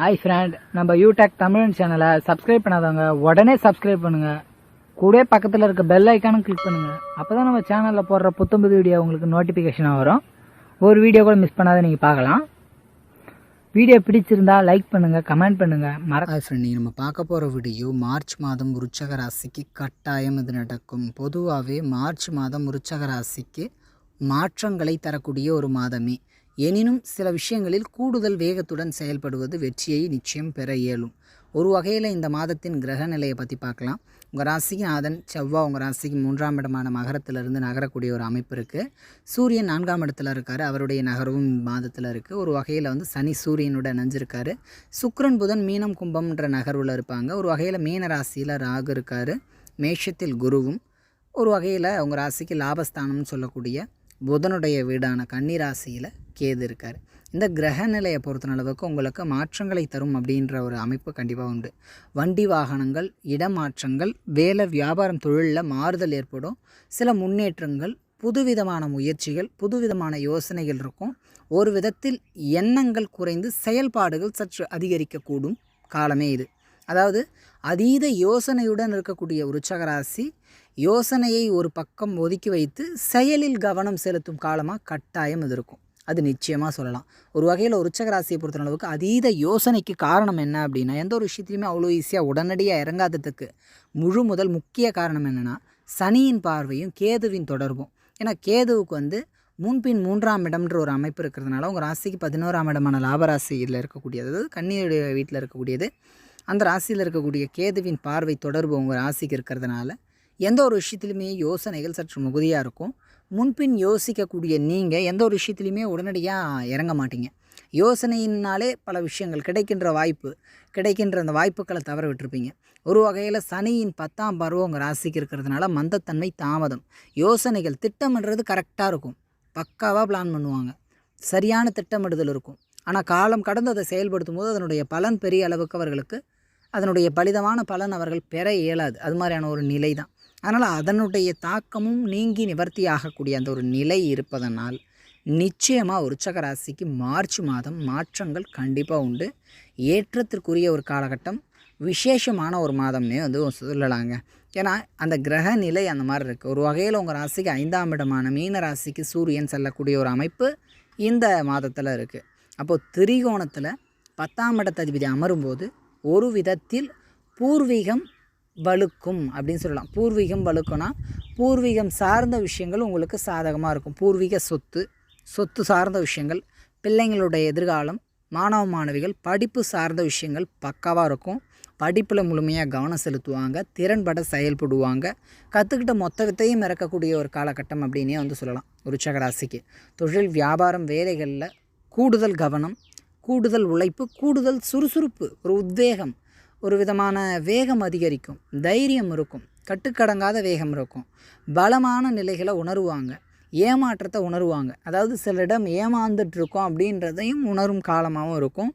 Hi friend நம்ம யூடெக் தமிழ் சேனலை subscribe பண்ணாதவங்க உடனே சப்ஸ்கிரைப் பண்ணுங்க. கூட பக்கத்தில் இருக்க பெல் ஐக்கானும் கிளிக் பண்ணுங்க. அப்பதான் நம்ம சேனலில் போடுற புத்தம்புது வீடியோ உங்களுக்கு நோட்டிஃபிகேஷனாக வரும். ஒரு வீடியோ கூட மிஸ் பண்ணாத நீங்கள் பார்க்கலாம். வீடியோ பிடிச்சிருந்தா லைக் பண்ணுங்க கமெண்ட் பண்ணுங்க. மறக்காது ஃப்ரெண்ட் நீங்கள் நம்ம பார்க்க போகிற வீடியோ மார்ச் மாதம் உருச்சக ராசிக்கு கட்டாயம் இது நடக்கும். பொதுவாகவே மார்ச் மாதம் உருச்சக ராசிக்கு மாற்றங்களை தரக்கூடிய ஒரு மாதமே. எனினும் சில விஷயங்களில் கூடுதல் வேகத்துடன் செயல்படுவது வெற்றியை நிச்சயம் பெற இயலும். ஒரு வகையில் இந்த மாதத்தின் கிரக நிலையை பற்றி பார்க்கலாம். உங்கள் ராசிக்கு நாதன் செவ்வாய் உங்கள் ராசிக்கு மூன்றாம் இடமான மகரத்திலிருந்து நகரக்கூடிய ஒரு அமைப்பு இருக்குது சூரியன் நான்காம் இடத்துல இருக்கார் அவருடைய நகரவும் மாதத்தில் இருக்குது ஒரு வகையில் வந்து சனி சூரியனோட இணைஞ்சிருக்காரு. சுக்ரன் புதன் மீனம் கும்பம்ன்ற நகர்வில் இருப்பாங்க. ஒரு வகையில் மீன ராசியில் ராகு இருக்கார். மேஷத்தில் குருவும் ஒரு வகையில் உங்கள் ராசிக்கு லாபஸ்தானம்னு சொல்லக்கூடிய புதனுடைய வீடான கன்னி ராசியில் கேது இருக்கார். இந்த கிரக நிலையை பொறுத்த அளவுக்கு உங்களுக்கு மாற்றங்களை தரும் அப்படின்ற ஒரு அமைப்பு கண்டிப்பாக உண்டு. வண்டி வாகனங்கள் இடமாற்றங்கள் வேலை வியாபாரம் தொழிலில் மாறுதல் ஏற்படும். சில முன்னேற்றங்கள் புதுவிதமான முயற்சிகள் புதுவிதமான யோசனைகள் இருக்கும். ஒரு விதத்தில் எண்ணங்கள் குறைந்து செயல்பாடுகள் சற்று அதிகரிக்கக்கூடும் காலமே இது. அதாவது அதீத யோசனையுடன் இருக்கக்கூடிய உருச்சகராசி யோசனையை ஒரு பக்கம் ஒதுக்கி வைத்து செயலில் கவனம் செலுத்தும் காலமாக கட்டாயம் இது இருக்கும். அது நிச்சயமாக சொல்லலாம். ஒரு வகையில் உச்சக ராசியை பொறுத்த அளவுக்கு அதீத யோசனைக்கு காரணம் என்ன அப்படின்னா எந்த ஒரு விஷயத்துலையுமே அவ்வளோ ஈஸியாக உடனடியாக இறங்காததுக்கு முழு முதல் முக்கிய காரணம் என்னென்னா சனியின் பார்வையும் கேதுவின் தொடர்பும். ஏன்னா கேதுவுக்கு வந்து முன்பின் மூன்றாம் இடம்ன்ற ஒரு அமைப்பு இருக்கிறதுனால உங்கள் ராசிக்கு பதினோராம் இடமான லாபராசியில் இருக்கக்கூடியது அதாவது கண்ணீருடைய வீட்டில் இருக்கக்கூடியது அந்த ராசியில் இருக்கக்கூடிய கேதுவின் பார்வை தொடர்பு உங்கள் ராசிக்கு இருக்கிறதுனால எந்த ஒரு விஷயத்துலையுமே யோசனைகள் சற்று மிகுதியாக இருக்கும். முன்பின் யோசிக்கக்கூடிய நீங்கள் எந்த ஒரு விஷயத்துலையுமே உடனடியாக இறங்க மாட்டீங்க. யோசனையினாலே பல விஷயங்கள் கிடைக்கின்ற வாய்ப்பு கிடைக்கின்ற அந்த வாய்ப்புகளை தவற விட்டுருப்பீங்க. ஒரு வகையில் சனியின் பத்தாம் பருவம் உங்கள் ராசிக்கு இருக்கிறதுனால மந்தத்தன்மை தாமதம். யோசனைகள் திட்டமிடுறது கரெக்டாக இருக்கும். பக்காவாக பிளான் பண்ணுவாங்க. சரியான திட்டமிடுதல் இருக்கும். ஆனால் காலம் கடந்து அதை செயல்படுத்தும் போது அதனுடைய பலன் பெரிய அளவுக்கு அவர்களுக்கு அதனுடைய பலிதமான பலன் அவர்கள் பெற இயலாது. அது மாதிரியான ஒரு நிலை தான் அதனால் அதனுடைய தாக்கமும் நீங்கி நிவர்த்தி ஆகக்கூடிய அந்த ஒரு நிலை இருப்பதனால் நிச்சயமாக உற்சக ராசிக்கு மார்ச் மாதம் மாற்றங்கள் கண்டிப்பாக உண்டு. ஏற்றத்திற்குரிய ஒரு காலகட்டம் விசேஷமான ஒரு மாதம்னே வந்து சொல்லலாங்க. ஏன்னா அந்த கிரக நிலை அந்த மாதிரி இருக்குது ஒரு வகையில் உங்கள் ராசிக்கு ஐந்தாம் இடமான மீன ராசிக்கு சூரியன் செல்லக்கூடிய ஒரு அமைப்பு இந்த மாதத்தில் இருக்குது அப்போது திரிகோணத்தில் பத்தாம் இடத்ததிபதி அமரும்போது ஒரு விதத்தில் பூர்வீகம் வலுக்கும் அப்படின்னு சொல்லலாம். பூர்வீகம் வலுக்கும்னா பூர்வீகம் சார்ந்த விஷயங்கள் உங்களுக்கு சாதகமாக இருக்கும். பூர்வீக சொத்து சொத்து சார்ந்த விஷயங்கள் பிள்ளைங்களுடைய எதிர்காலம் மாணவ மாணவிகள் படிப்பு சார்ந்த விஷயங்கள் பக்காவாக இருக்கும். படிப்பில் முழுமையாக கவனம் செலுத்துவாங்க திறன்பட செயல்படுவாங்க. கற்றுக்கிட்ட மொத்தத்தையும் இறக்கக்கூடிய ஒரு காலகட்டம் அப்படின்னே வந்து சொல்லலாம் ஒரு தொழில் வியாபாரம் வேலைகளில் கூடுதல் கவனம் கூடுதல் உழைப்பு கூடுதல் சுறுசுறுப்பு ஒரு உத்வேகம் ஒரு விதமான வேகம் அதிகரிக்கும் தைரியம் இருக்கும் கட்டுக்கடங்காத வேகம் இருக்கும். பலமான நிலைகளை உணருவாங்க ஏமாற்றத்தை உணருவாங்க. அதாவது சிலரிடம் ஏமாந்துட்டுருக்கோம் அப்படின்றதையும் உணரும் காலமாகவும் இருக்கும்.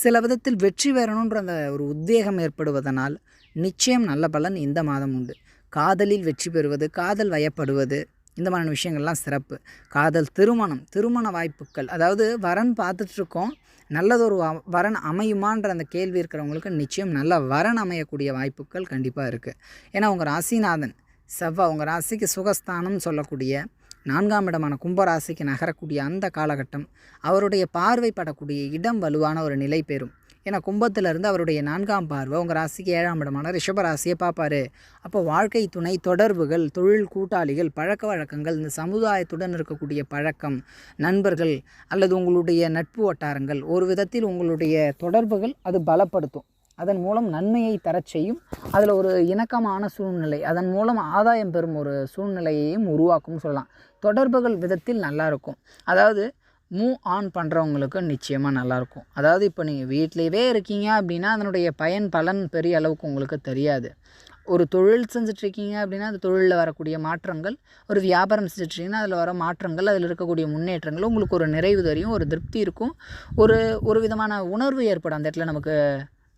சில விதத்தில் வெற்றி பெறணுன்ற அந்த ஒரு உத்வேகம் ஏற்படுவதனால் நிச்சயம் நல்ல பலன் இந்த மாதம் உண்டு. காதலில் வெற்றி பெறுவது காதல் வயப்படுவது இந்த மாதிரியான விஷயங்கள்லாம் சிறப்பு. காதல் திருமணம் திருமண வாய்ப்புகள் அதாவது வரன் பார்த்துட்ருக்கோம் நல்லதொரு வ வரன் அமையுமான்ற அந்த கேள்வி இருக்கிறவங்களுக்கு நிச்சயம் நல்ல வரன் அமையக்கூடிய வாய்ப்புகள் கண்டிப்பாக இருக்குது ஏன்னா உங்கள் ராசிநாதன் செவ்வாய் உங்கள் ராசிக்கு சுகஸ்தானம் சொல்லக்கூடிய நான்காம் இடமான கும்பராசிக்கு நகரக்கூடிய அந்த காலகட்டம் அவருடைய பார்வைப்படக்கூடிய இடம் வலுவான ஒரு நிலை பெறும். ஏன்னா கும்பத்திலிருந்து அவருடைய நான்காம் பார்வை உங்கள் ராசிக்கு ஏழாம் இடமான ரிஷப ராசியை பார்ப்பார். அப்போ வாழ்க்கை துணை தொடர்புகள் தொழில் கூட்டாளிகள் பழக்க வழக்கங்கள் இந்த சமுதாயத்துடன் இருக்கக்கூடிய பழக்கம் நண்பர்கள் அல்லது உங்களுடைய நட்பு வட்டாரங்கள் ஒரு விதத்தில் உங்களுடைய தொடர்புகள் அது பலப்படுத்தும். அதன் மூலம் நன்மையை தரச் செய்யும். அதில் ஒரு இணக்கமான சூழ்நிலை அதன் மூலம் ஆதாயம் பெறும் ஒரு சூழ்நிலையையும் உருவாக்கும்னு சொல்லலாம். தொடர்புகள் விதத்தில் நல்லாயிருக்கும் அதாவது மூவ் ஆன் பண்ணுறவங்களுக்கு நிச்சயமாக நல்லாயிருக்கும் அதாவது இப்போ நீங்கள் வீட்லேயே இருக்கீங்க அப்படின்னா அதனுடைய பயன் பலன் பெரிய அளவுக்கு உங்களுக்கு தெரியாது. ஒரு தொழில் செஞ்சிட்ருக்கீங்க அப்படின்னா அந்த தொழிலில் வரக்கூடிய மாற்றங்கள். ஒரு வியாபாரம் செஞ்சிட்ருக்கீங்கன்னா அதில் வர மாற்றங்கள் அதில் இருக்கக்கூடிய முன்னேற்றங்கள் உங்களுக்கு ஒரு நிறைவு தெரியும் ஒரு திருப்தி இருக்கும். ஒரு ஒரு விதமான உணர்வு ஏற்படும் அந்த இடத்துல நமக்கு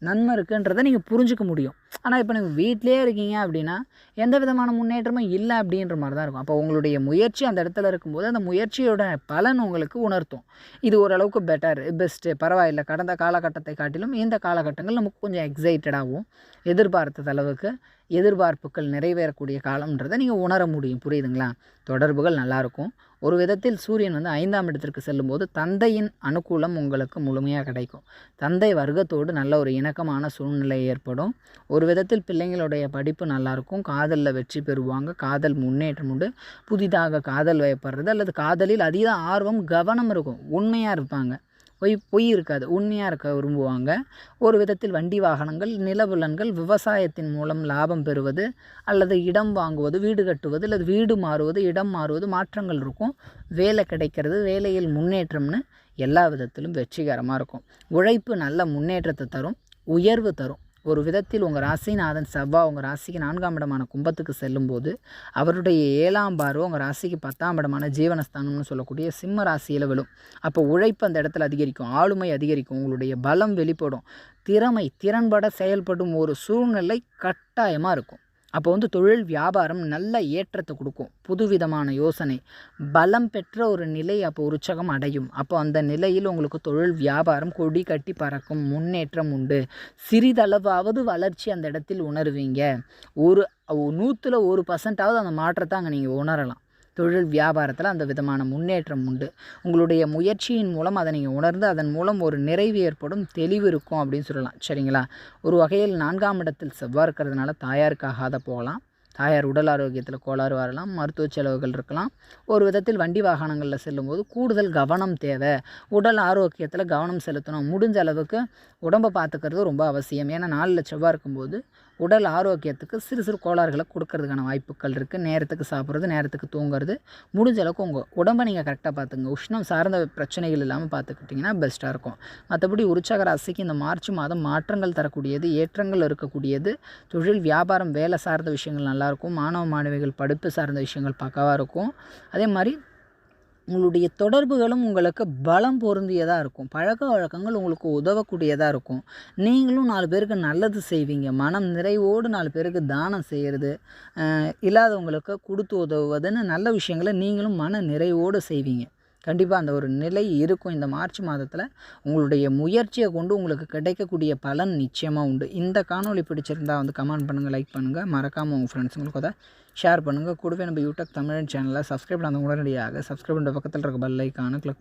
நன்மை இருக்குன்றதை நீங்கள் புரிஞ்சிக்க முடியும். ஆனால் இப்போ நீங்கள் வீட்டிலே இருக்கீங்க அப்படின்னா எந்த விதமான முன்னேற்றமும் இல்லை அப்படின்ற மாதிரி தான் இருக்கும். அப்போ உங்களுடைய முயற்சி அந்த இடத்துல இருக்கும்போது அந்த முயற்சியோட பலன் உங்களுக்கு உணர்த்தும். இது ஓரளவுக்கு பெட்டர் பெஸ்ட்டு பரவாயில்ல. கடந்த காலகட்டத்தை காட்டிலும் இந்த காலகட்டங்கள் நமக்கு கொஞ்சம் எக்ஸைட்டடாகவும் எதிர்பார்த்த அளவுக்கு. எதிர்பார்ப்புகள் நிறைவேறக்கூடிய காலம்ன்றதை நீங்கள் உணர முடியும். புரியுதுங்களா? தொடர்புகள் நல்லாயிருக்கும் ஒரு விதத்தில் சூரியன் வந்து ஐந்தாம் இடத்திற்கு செல்லும்போது தந்தையின் அனுகூலம் உங்களுக்கு முழுமையாக கிடைக்கும். தந்தை வர்க்கத்தோடு நல்ல ஒரு இணக்கமான சூழ்நிலை ஏற்படும். ஒரு விதத்தில் பிள்ளைங்களுடைய படிப்பு நல்லாயிருக்கும் காதலில் வெற்றி பெறுவாங்க. காதல் முன்னேற்றம் உண்டு. புதிதாக காதல் வயப்படுறது அல்லது காதலில் அதீத ஆர்வம் கவனம் இருக்கும். உண்மையாக இருப்பாங்க. பொய் பொய் இருக்காது. உண்மையாக இருக்க விரும்புவாங்க. ஒரு விதத்தில் வண்டி வாகனங்கள் நிலவுலன்கள் விவசாயத்தின் மூலம் லாபம் பெறுவது அல்லது இடம் வாங்குவது வீடு கட்டுவது அல்லது வீடு மாறுவது இடம் மாறுவது மாற்றங்கள் இருக்கும். வேலை கிடைக்கிறது வேலையில் முன்னேற்றம்னு எல்லா விதத்திலும் வெற்றிகரமாக இருக்கும். உழைப்பு நல்ல முன்னேற்றத்தை தரும் உயர்வு தரும். ஒரு விதத்தில் உங்கள் ராசிநாதன் செவ்வா உங்கள் ராசிக்கு நான்காம் இடமான கும்பத்துக்கு செல்லும்போது அவருடைய ஏழாம் பார்வை உங்கள் ராசிக்கு பத்தாம் இடமான ஜீவனஸ்தானம்னு சொல்லக்கூடிய சிம்ம ராசியில் விழும். அப்போ உழைப்பு அந்த இடத்துல அதிகரிக்கும் ஆளுமை அதிகரிக்கும் உங்களுடைய பலம் வெளிப்படும் திறமை திறன்பட செயல்படும் ஒரு சூழ்நிலை கட்டாயமாக இருக்கும். அப்போ வந்து தொழில் வியாபாரம் நல்ல ஏற்றத்தை கொடுக்கும். புதுவிதமான யோசனை. பலம் பெற்ற ஒரு நிலை அப்போ உற்சகம் அடையும். அப்போ அந்த நிலையில் உங்களுக்கு தொழில் வியாபாரம் கொடி கட்டி பறக்கும் முன்னேற்றம் உண்டு. சிறிதளவாவது வளர்ச்சி அந்த இடத்தில் உணருவீங்க. ஒரு நூற்றில் ஒரு பர்சன்டாவது அந்த மாற்றத்தை அங்கே நீங்கள் உணரலாம். தொழில் வியாபாரத்தில் அந்த விதமான முன்னேற்றம் உண்டு. உங்களுடைய முயற்சியின் மூலம் அதை நீங்கள் உணர்ந்து அதன் மூலம் ஒரு நிறைவு ஏற்படும் தெளிவு இருக்கும் அப்படின்னு சொல்லலாம். சரிங்களா? ஒரு வகையில் நான்காம் இடத்தில் செவ்வாய் இருக்கிறதுனால தாயாருக்காகாத போகலாம். தாயார் உடல் ஆரோக்கியத்தில் கோளாறு வரலாம் மருத்துவ செலவுகள் இருக்கலாம். ஒரு விதத்தில் வண்டி வாகனங்களில் செல்லும்போது கூடுதல் கவனம் தேவை. உடல் ஆரோக்கியத்தில் கவனம் செலுத்தணும். முடிஞ்ச அளவுக்கு உடம்பை பார்த்துக்கிறது ரொம்ப அவசியம். ஏன்னா நாளில் செவ்வாய் இருக்கும்போது உடல் ஆரோக்கியத்துக்கு சிறு சிறு கோளாறுகளை கொடுக்கறதுக்கான வாய்ப்புகள் இருக்குது நேரத்துக்கு சாப்பிட்றது நேரத்துக்கு தூங்குறது. முடிஞ்ச அளவுக்கு உங்கள் உடம்பை நீங்கள் கரெக்டாக பார்த்துங்க உஷ்ணம் சார்ந்த பிரச்சனைகள் இல்லாமல் பார்த்துக்கிட்டிங்கன்னா பெஸ்ட்டாக இருக்கும். மற்றபடி உற்சாக ராசிக்கு இந்த மார்ச் மாதம் மாற்றங்கள் தரக்கூடியது ஏற்றங்கள் இருக்கக்கூடியது. தொழில் வியாபாரம் வேலை சார்ந்த விஷயங்கள் நல்லாயிருக்கும் மாணவ மாணவிகள் படிப்பு சார்ந்த விஷயங்கள் பக்கவாக இருக்கும். அதே மாதிரி உங்களுடைய தொடர்புகளும் உங்களுக்கு பலம் பொருந்தியதாக இருக்கும். பழக்க வழக்கங்கள் உங்களுக்கு உதவக்கூடியதாக இருக்கும். நீங்களும் நாலு பேருக்கு நல்லது செய்வீங்க. மனம் நிறைவோடு நாலு பேருக்கு தானம் செய்கிறது இல்லாதவங்களுக்கு கொடுத்து உதவுவதுன்னு நல்ல விஷயங்களை நீங்களும் மன நிறைவோடு செய்வீங்க. கண்டிப்பாக அந்த ஒரு நிலை இருக்கும். இந்த மார்ச் மாதத்தில் உங்களுடைய முயற்சியை கொண்டு உங்களுக்கு கிடைக்கக்கூடிய பலன் நிச்சயமாக உண்டு. இந்த காணொளி பிடிச்சிருந்தா வந்து கமெண்ட் பண்ணுங்கள் லைக் பண்ணுங்கள் மறக்காமல் உங்கள் ஃப்ரெண்ட்ஸுங்களுக்கு அதை ஷேர் பண்ணுங்கள் கூடவே நம்ம யூடியூப் தமிழ் சேனலை சப்ஸ்கிரைப் பண்ணாதவங்க உடனடியாக சப்ஸ்கிரைப் பண்ணுற பக்கத்தில் இருக்க பெல் ஐக்கானை கிளிக்